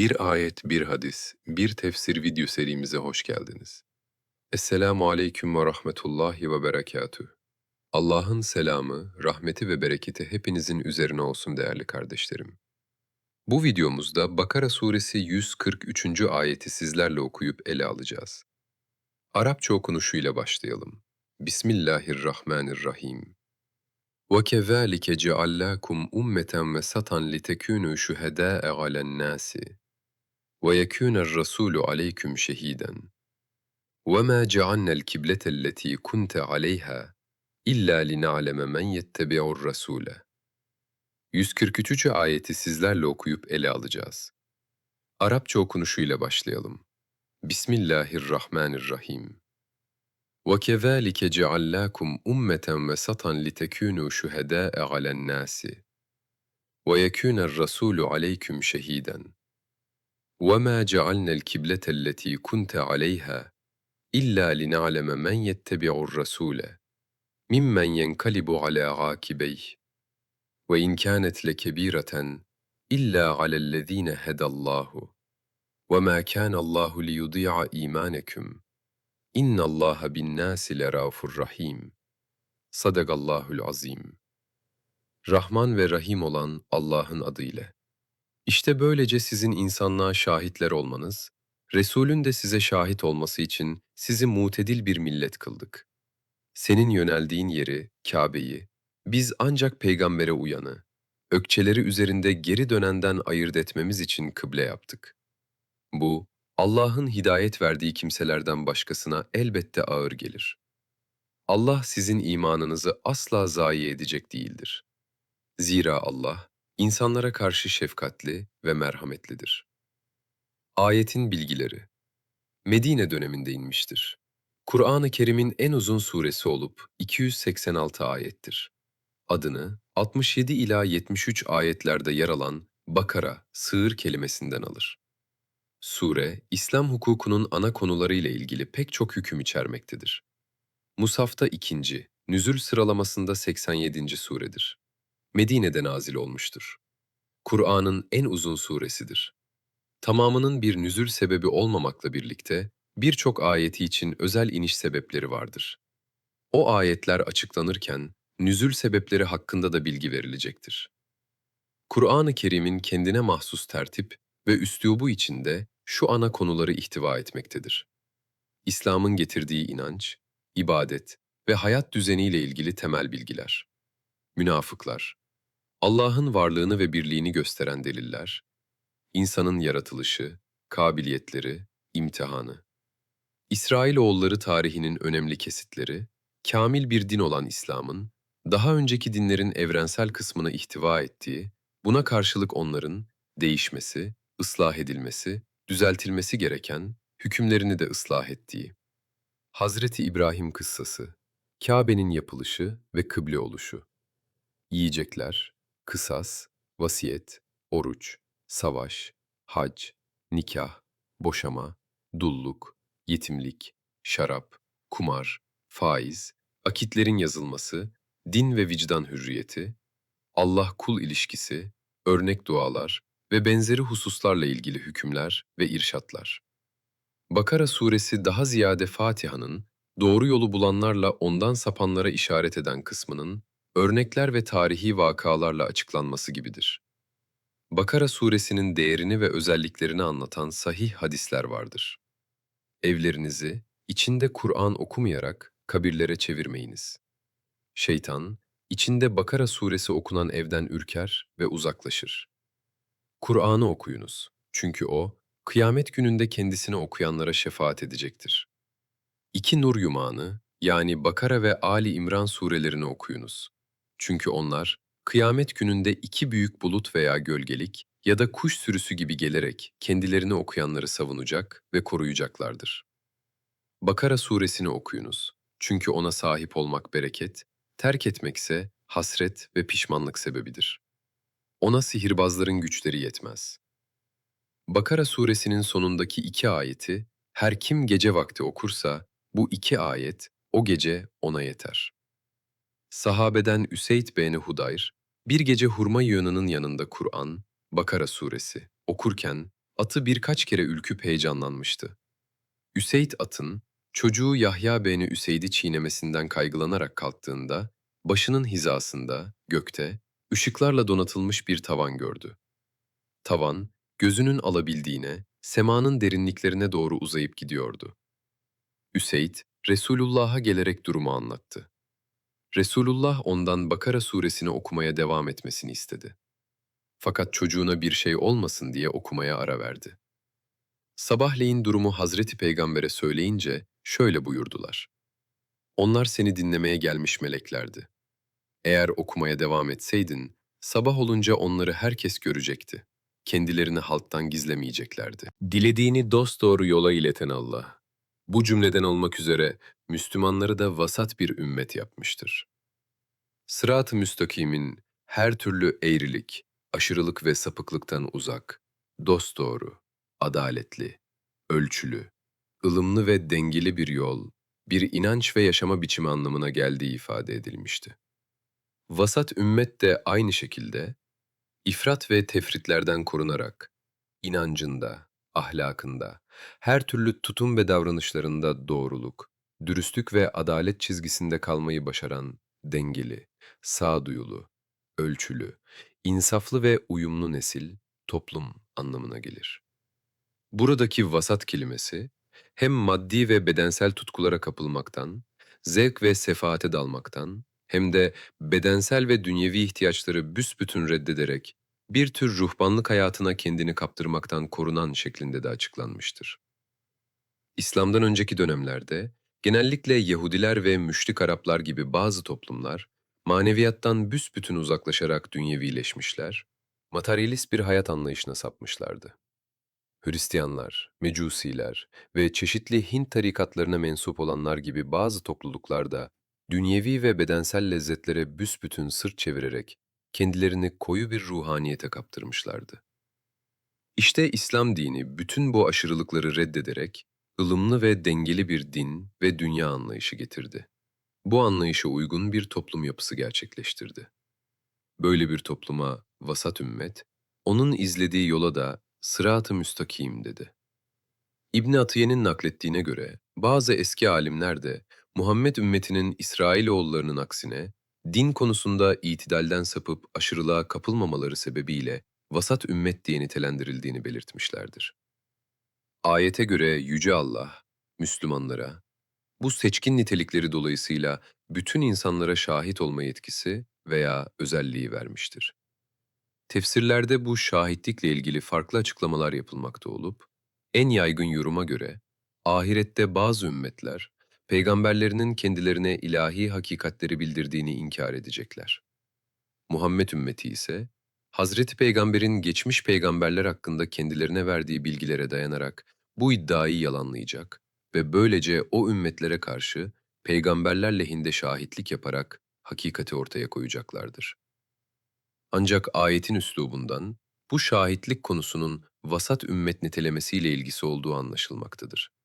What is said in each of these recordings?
Bir ayet, bir hadis, bir tefsir video serimize hoş geldiniz. Esselamu aleyküm ve rahmetullahi ve berekatüh. Allah'ın selamı, rahmeti ve bereketi hepinizin üzerine olsun değerli kardeşlerim. Bu videomuzda Bakara suresi 143. ayeti sizlerle okuyup ele alacağız. Arapça okunuşuyla başlayalım. Bismillahirrahmanirrahim. وَكَذَٰلِكَ جَعَلْنَاكُمْ أُمَّةً وَسَطًا لِتَكُونُوا شُهَدَاءَ عَلَى النَّاسِ وَيَكُونَ الرَّسُولُ عَلَيْكُمْ شَهِيدًا وَمَا جَعَلْنَا الْكِبْلَةَ الَّتِي كُنْتَ عَلَيْهَا إِلَّا لِنَعْلَمَ مَنْ يَتَّبِعُ الرَّسُولَ 143. ayeti sizlerle okuyup ele alacağız. Arapça okunuşuyla başlayalım. Bismillahirrahmanirrahim. وَكَذَٰلِكَ جَعَلْنَاكُمْ أُمَّةً وَسَطًا لِتَكُونُوا شُهَدَاءَ عَلَى النَّاسِ وَيَكُونَ الرَّسُولُ عَلَيْكُمْ شَهِيدًا وَمَا جَعَلْنَا الْكِبْلَةَ الَّتِي كُنْتَ عَلَيْهَا إِلَّا لِنَعْلَمَ مَنْ يَتَّبِعُ الرَّسُولَ مِمَّنْ يَنْقَلِبُ عَلَى عَاقِبَيْهِ وَإِنْ كَانَتْ لَكَبِيرَةً إِلَّا عَلَى الَّذِينَ هَدَى اللَّهُ وَمَا كَانَ اللَّهُ لِيُضِيعَ إِيمَانَكُمْ إِنَّ اللَّهَ بِالنَّاسِ لَرَافٌ رَحِيمٌ Sadakallahul azim. Rahman ve Rahim olan Allah'ın adıyla. İşte böylece sizin insanlığa şahitler olmanız, Resulün de size şahit olması için sizi mutedil bir millet kıldık. Senin yöneldiğin yeri, Kabe'yi, biz ancak peygambere uyanı, ökçeleri üzerinde geri dönenden ayırt etmemiz için kıble yaptık. Bu, Allah'ın hidayet verdiği kimselerden başkasına elbette ağır gelir. Allah sizin imanınızı asla zayi edecek değildir. Zira Allah, insanlara karşı şefkatli ve merhametlidir. Ayetin bilgileri Medine döneminde inmiştir. Kur'an-ı Kerim'in en uzun suresi olup 286 ayettir. Adını 67 ila 73 ayetlerde yer alan Bakara, sığır kelimesinden alır. Sure, İslam hukukunun ana konuları ile ilgili pek çok hüküm içermektedir. Musaf'ta ikinci, nüzül sıralamasında 87. suredir. Medine'de nazil olmuştur. Kur'an'ın en uzun suresidir. Tamamının bir nüzül sebebi olmamakla birlikte birçok ayeti için özel iniş sebepleri vardır. O ayetler açıklanırken nüzül sebepleri hakkında da bilgi verilecektir. Kur'an-ı Kerim'in kendine mahsus tertip ve üslubu içinde şu ana konuları ihtiva etmektedir. İslam'ın getirdiği inanç, ibadet ve hayat düzeniyle ilgili temel bilgiler. Münafıklar, Allah'ın varlığını ve birliğini gösteren deliller, insanın yaratılışı, kabiliyetleri, imtihanı. İsrailoğulları tarihinin önemli kesitleri, kamil bir din olan İslam'ın, daha önceki dinlerin evrensel kısmını ihtiva ettiği, buna karşılık onların değişmesi, ıslah edilmesi, düzeltilmesi gereken hükümlerini de ıslah ettiği. Hazreti İbrahim kıssası, Kabe'nin yapılışı ve kıble oluşu. Yiyecekler, kısas, vasiyet, oruç, savaş, hac, nikah, boşama, dulluk, yetimlik, şarap, kumar, faiz, akitlerin yazılması, din ve vicdan hürriyeti, Allah-kul ilişkisi, örnek dualar ve benzeri hususlarla ilgili hükümler ve irşatlar. Bakara suresi daha ziyade Fatiha'nın, doğru yolu bulanlarla ondan sapanlara işaret eden kısmının, örnekler ve tarihi vakalarla açıklanması gibidir. Bakara suresinin değerini ve özelliklerini anlatan sahih hadisler vardır. Evlerinizi, içinde Kur'an okumayarak kabirlere çevirmeyiniz. Şeytan, içinde Bakara suresi okunan evden ürker ve uzaklaşır. Kur'an'ı okuyunuz. Çünkü o, kıyamet gününde kendisini okuyanlara şefaat edecektir. İki nur yumağını, yani Bakara ve Ali İmran surelerini okuyunuz. Çünkü onlar, kıyamet gününde iki büyük bulut veya gölgelik ya da kuş sürüsü gibi gelerek kendilerini okuyanları savunacak ve koruyacaklardır. Bakara suresini okuyunuz. Çünkü ona sahip olmak bereket, terk etmekse hasret ve pişmanlık sebebidir. Ona sihirbazların güçleri yetmez. Bakara suresinin sonundaki iki ayeti, her kim gece vakti okursa, bu iki ayet o gece ona yeter. Sahabeden Üseyd bin Hudayr, bir gece hurma yığınının yanında Kur'an, Bakara suresi okurken Atı birkaç kere ülküp heyecanlanmıştı. Üseyd atın, çocuğu Yahya Bey'ni Üseyd'i çiğnemesinden kaygılanarak kalktığında, başının hizasında, gökte, ışıklarla donatılmış bir tavan gördü. Tavan, gözünün alabildiğine, semanın derinliklerine doğru uzayıp gidiyordu. Üseyd, Resulullah'a gelerek durumu anlattı. Resulullah ondan Bakara suresini okumaya devam etmesini istedi. Fakat çocuğuna bir şey olmasın diye okumaya ara verdi. Sabahleyin durumu Hazreti Peygamber'e söyleyince şöyle buyurdular. Onlar seni dinlemeye gelmiş meleklerdi. Eğer okumaya devam etseydin, sabah olunca onları herkes görecekti. Kendilerini halktan gizlemeyeceklerdi. Dilediğini dosdoğru yola ileten Allah. Bu cümleden olmak üzere Müslümanları da vasat bir ümmet yapmıştır. Sırat-ı müstakimin her türlü eğrilik, aşırılık ve sapıklıktan uzak, dosdoğru, adaletli, ölçülü, ılımlı ve dengeli bir yol, bir inanç ve yaşama biçimi anlamına geldiği ifade edilmişti. Vasat ümmet de aynı şekilde ifrat ve tefritlerden korunarak inancında, ahlakında, her türlü tutum ve davranışlarında doğruluk, dürüstlük ve adalet çizgisinde kalmayı başaran dengeli, sağduyulu, ölçülü, insaflı ve uyumlu nesil, toplum anlamına gelir. Buradaki vasat kelimesi, hem maddi ve bedensel tutkulara kapılmaktan, zevk ve sefaate dalmaktan, hem de bedensel ve dünyevi ihtiyaçları büsbütün reddederek bir tür ruhbanlık hayatına kendini kaptırmaktan korunan şeklinde de açıklanmıştır. İslam'dan önceki dönemlerde genellikle Yahudiler ve müşrik Araplar gibi bazı toplumlar maneviyattan büsbütün uzaklaşarak dünyevileşmişler, materyalist bir hayat anlayışına sapmışlardı. Hristiyanlar, Mecusiler ve çeşitli Hint tarikatlarına mensup olanlar gibi bazı topluluklarda dünyevi ve bedensel lezzetlere büsbütün sırt çevirerek kendilerini koyu bir ruhaniyete kaptırmışlardı. İşte İslam dini bütün bu aşırılıkları reddederek ılımlı ve dengeli bir din ve dünya anlayışı getirdi. Bu anlayışa uygun bir toplum yapısı gerçekleştirdi. Böyle bir topluma vasat ümmet, onun izlediği yola da sırat-ı müstakim dedi. İbn Atiye'nin naklettiğine göre bazı eski alimler de Muhammed ümmetinin İsrailoğullarının aksine din konusunda itidalden sapıp aşırılığa kapılmamaları sebebiyle vasat ümmet diye nitelendirildiğini belirtmişlerdir. Ayete göre Yüce Allah, Müslümanlara, bu seçkin nitelikleri dolayısıyla bütün insanlara şahit olma yetkisi veya özelliği vermiştir. Tefsirlerde bu şahitlikle ilgili farklı açıklamalar yapılmakta olup, en yaygın yoruma göre, ahirette bazı ümmetler, peygamberlerinin kendilerine ilahi hakikatleri bildirdiğini inkar edecekler. Muhammed ümmeti ise, Hazreti Peygamber'in geçmiş peygamberler hakkında kendilerine verdiği bilgilere dayanarak bu iddiayı yalanlayacak ve böylece o ümmetlere karşı peygamberler lehinde şahitlik yaparak hakikati ortaya koyacaklardır. Ancak ayetin üslubundan bu şahitlik konusunun vasat ümmet nitelemesiyle ilgisi olduğu anlaşılmaktadır.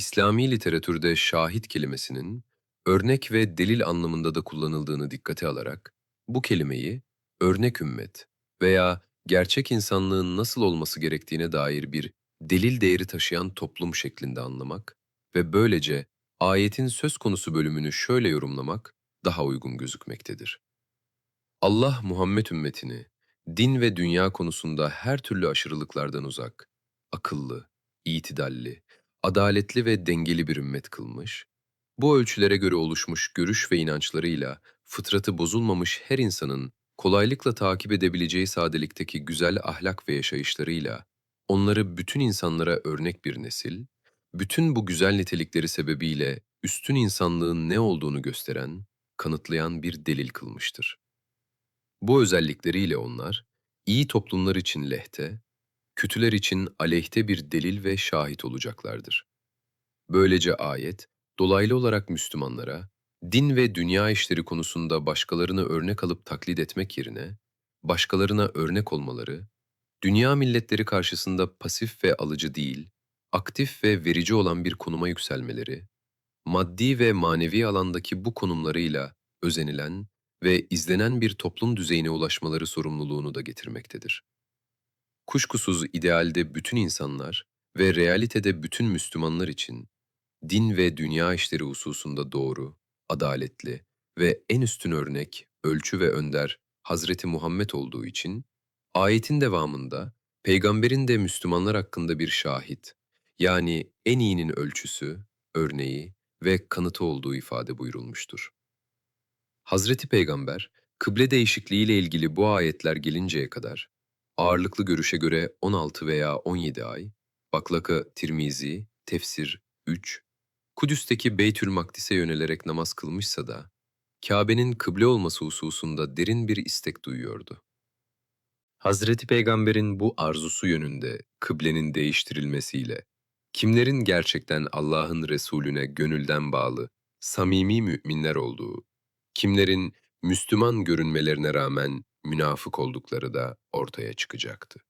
İslami literatürde şahit kelimesinin örnek ve delil anlamında da kullanıldığını dikkate alarak bu kelimeyi örnek ümmet veya gerçek insanlığın nasıl olması gerektiğine dair bir delil değeri taşıyan toplum şeklinde anlamak ve böylece ayetin söz konusu bölümünü şöyle yorumlamak daha uygun gözükmektedir. Allah Muhammed ümmetini din ve dünya konusunda her türlü aşırılıklardan uzak, akıllı, itidalli, adaletli ve dengeli bir ümmet kılmış, bu ölçülere göre oluşmuş görüş ve inançlarıyla fıtratı bozulmamış her insanın kolaylıkla takip edebileceği sadelikteki güzel ahlak ve yaşayışlarıyla onları bütün insanlara örnek bir nesil, bütün bu güzel nitelikleri sebebiyle üstün insanlığın ne olduğunu gösteren, kanıtlayan bir delil kılmıştır. Bu özellikleriyle onlar, iyi toplumlar için lehte, kötüler için aleyhte bir delil ve şahit olacaklardır. Böylece ayet, dolaylı olarak Müslümanlara, din ve dünya işleri konusunda başkalarını örnek alıp taklit etmek yerine, başkalarına örnek olmaları, dünya milletleri karşısında pasif ve alıcı değil, aktif ve verici olan bir konuma yükselmeleri, maddi ve manevi alandaki bu konumlarıyla özenilen ve izlenen bir toplum düzeyine ulaşmaları sorumluluğunu da getirmektedir. Kuşkusuz idealde bütün insanlar ve realitede bütün Müslümanlar için din ve dünya işleri hususunda doğru, adaletli ve en üstün örnek, ölçü ve önder Hazreti Muhammed olduğu için ayetin devamında peygamberin de Müslümanlar hakkında bir şahit, yani en iyinin ölçüsü, örneği ve kanıtı olduğu ifade buyurulmuştur. Hazreti Peygamber, kıble değişikliğiyle ilgili bu ayetler gelinceye kadar, ağırlıklı görüşe göre 16 veya 17 ay, Baklaka Tirmizi, Tefsir 3, Kudüs'teki Beytül Makdis'e yönelerek namaz kılmışsa da, Kabe'nin kıble olması hususunda derin bir istek duyuyordu. Hazreti Peygamber'in bu arzusu yönünde kıblenin değiştirilmesiyle, kimlerin gerçekten Allah'ın Resulüne gönülden bağlı, samimi müminler olduğu, kimlerin Müslüman görünmelerine rağmen münafık oldukları da ortaya çıkacaktı.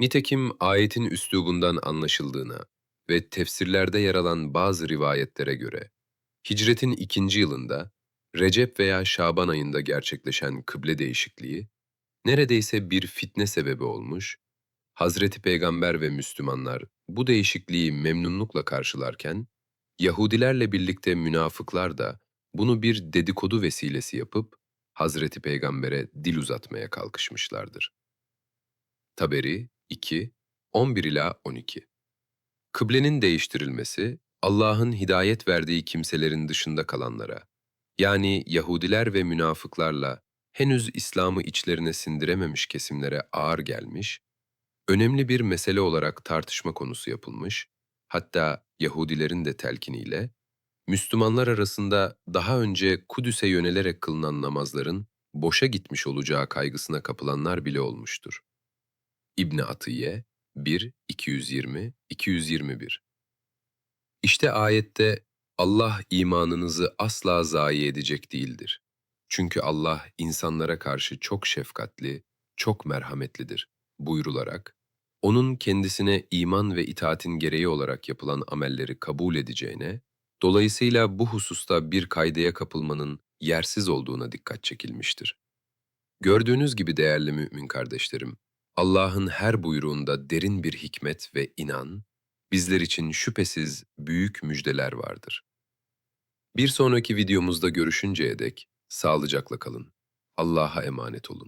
Nitekim ayetin üslubundan anlaşıldığına ve tefsirlerde yer alan bazı rivayetlere göre, hicretin ikinci yılında Recep veya Şaban ayında gerçekleşen kıble değişikliği, neredeyse bir fitne sebebi olmuş, Hazreti Peygamber ve Müslümanlar bu değişikliği memnunlukla karşılarken, Yahudilerle birlikte münafıklar da bunu bir dedikodu vesilesi yapıp Hazreti Peygamber'e dil uzatmaya kalkışmışlardır. Taberi 2, 11 ila 12. Kıblenin değiştirilmesi, Allah'ın hidayet verdiği kimselerin dışında kalanlara, yani Yahudiler ve münafıklarla henüz İslam'ı içlerine sindirememiş kesimlere ağır gelmiş, önemli bir mesele olarak tartışma konusu yapılmış, hatta Yahudilerin de telkiniyle, Müslümanlar arasında daha önce Kudüs'e yönelerek kılınan namazların boşa gitmiş olacağı kaygısına kapılanlar bile olmuştur. İbni Atiye 1 220 221 İşte ayette Allah imanınızı asla zayi edecek değildir. Çünkü Allah insanlara karşı çok şefkatli, çok merhametlidir buyrularak, onun kendisine iman ve itaatin gereği olarak yapılan amelleri kabul edeceğine, dolayısıyla bu hususta bir kaydaya kapılmanın yersiz olduğuna dikkat çekilmiştir. Gördüğünüz gibi değerli mümin kardeşlerim, Allah'ın her buyruğunda derin bir hikmet ve inan, bizler için şüphesiz büyük müjdeler vardır. Bir sonraki videomuzda görüşünceye dek sağlıcakla kalın. Allah'a emanet olun.